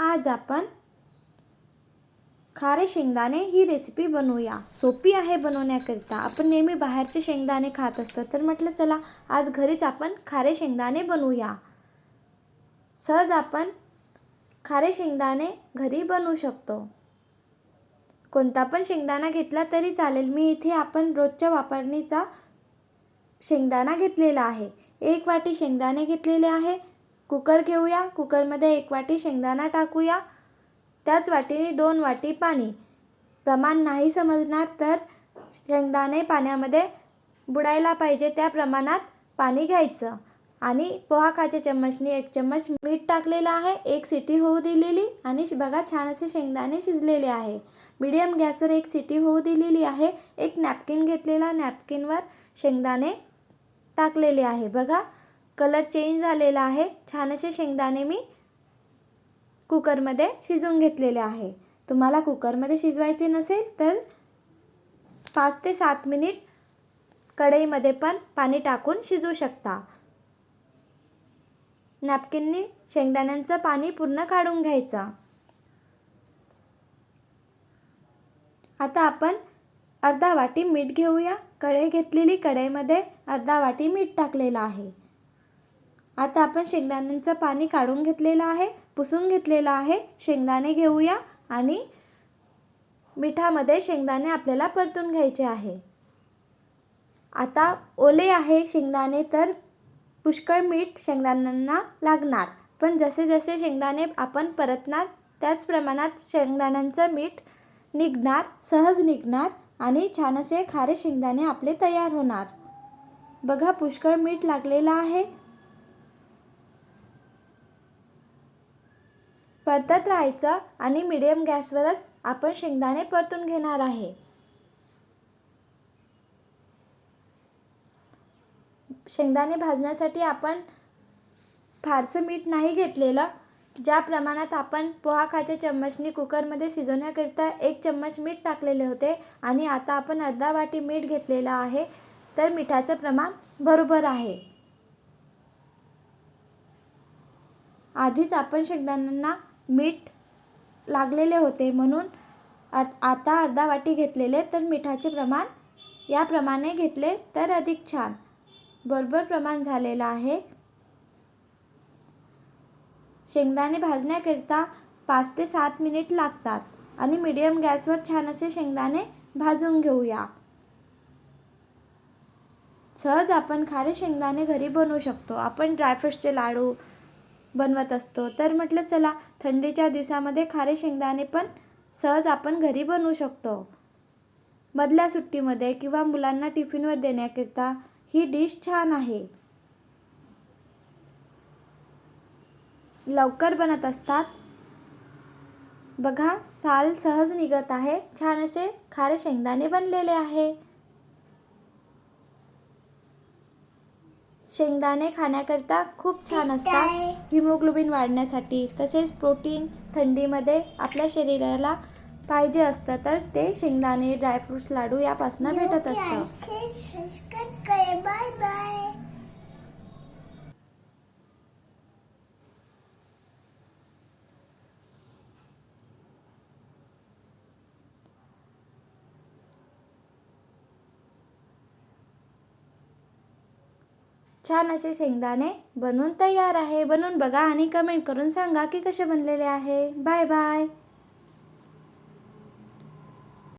आज आपण खारे शेंगदाणे ही रेसिपी बनवूया. सोपी आहे बनवण्याकरिता. आपण नेहमी बाहेरचे शेंगदाणे खात असतो. तर म्हटलं चला आज घरीच आपण खारे शेंगदाणे बनवूया. सहज आपण खारे शेंगदाणे घरी बनवू शकतो. कोणता पण शेंगदाणा घेतला तरी चालेल. मी इथे आपण रोजच्या वापरणीचा शेंगदाणा घेतलेला आहे. एक वाटी शेंगदाणे घेतलेले आहे. कुकर घेऊया. कुकरमध्ये एक वाटी शेंगदाणा टाकूया. त्याच वाटीने दोन वाटी पाणी. प्रमाण नाही समजणार तर शेंगदाणे पाण्यामध्ये बुडायला पाहिजे त्या प्रमाणात पाणी घ्यायचं. आणि पोहा खाच्या चम्मचने एक चम्मच मीठ टाकलेलं आहे. एक सिटी होऊ दिलेली आणि बघा छान असे शेंगदाणे शिजलेले आहे. मिडियम गॅसवर एक सिटी होऊ दिलेली आहे. एक नॅपकिन घेतलेला. नॅपकिनवर शेंगदाणे टाकलेले आहे. बघा कलर चेंज झालेला आहे. छान असे शेंगदाणे मी कुकरमध्ये शिजवून घेतलेले आहे. तुम्हाला कुकरमध्ये शिजवायचे नसेल तर पाच ते सात मिनिट कढईमध्ये पण पाणी टाकून शिजवू शकता. नॅपकिननी शेंगदाण्यांचं पाणी पूर्ण काढून घ्यायचं. आता आपण अर्धा वाटी मीठ घेऊया. कढई घेतलेली कढईमध्ये अर्धा वाटी मीठ टाकलेलं आहे. आता आपण शेंगदाण्यांचं पाणी काढून घेतलेलं आहे पुसून घेतलेलं आहे. शेंगदाणे घेऊया आणि मिठामध्ये शेंगदाणे आपल्याला परतून घ्यायचे आहे. आता ओले आहे शेंगदाणे तर पुष्कळ मीठ शेंगदाण्यांना लागणार. पण जसे जसे शेंगदाणे आपण परतणार त्याच प्रमाणात शेंगदाण्यांचं मीठ निघणार सहज निघणार आणि छान असे खारे शेंगदाणे आपले तयार होणार. बघा पुष्कळ मीठ लागलेलं आहे. परतत राहायचं आणि मिडियम गॅसवरच आपण शेंगदाणे परतून घेणार आहे. शेंगदाणे भाजण्यासाठी आपण फारसं मीठ नाही घेतलेलं. ज्या प्रमाणात आपण पोहा खाचे चम्मचनी कुकरमध्ये शिजवण्याकरिता एक चम्मच मीठ टाकलेले होते आणि आता आपण अर्धा वाटी मीठ घेतलेलं आहे तर मिठाचं प्रमाण बरोबर आहे. आधीच आपण शेंगदाण्यांना मीठ लागलेले होते म्हणून आता अर्धा वाटी घेतलेले तर मिठाचे प्रमाण याप्रमाणे घेतले तर अधिक छान. बरोबर प्रमाण झालेलं आहे. शेंगदाणे भाजण्याकरिता पाच ते सात मिनिट लागतात आणि मीडियम गॅसवर छान असे शेंगदाणे भाजून घेऊया. सहज आपण खारे शेंगदाणे घरी बनवू शकतो. आपण ड्रायफ्रूट्सचे लाडू बनवत असतो. तर म्हटलं चला थंडीच्या दिवसामध्ये खारे शेंगदाणे पण सहज आपण घरी बनवू शकतो. मधल्या सुट्टीमध्ये किंवा मुलांना टिफिनवर देण्याकरिता ही डिश छान आहे. लवकर बनत असतात. बघा साल सहज निघत आहे. छान असे खारे शेंगदाणे बनलेले आहे. शेंगदाणे खाण्याकरिता खूप छान असतात. हिमोग्लोबिन वाढण्यासाठी तसेच प्रोटीन थंडीमध्ये आपल्या शरीराला पाहिजे असतं तर ते शेंगदाणे ड्रायफ्रुट्स लाडू यापासून भेटत असतं. बाय बाय छान असे शेंगदाणे बनवून तयार आहे. बनवून बघा आणि कमेंट करून सांगा की कसे बनलेले आहे. Bye bye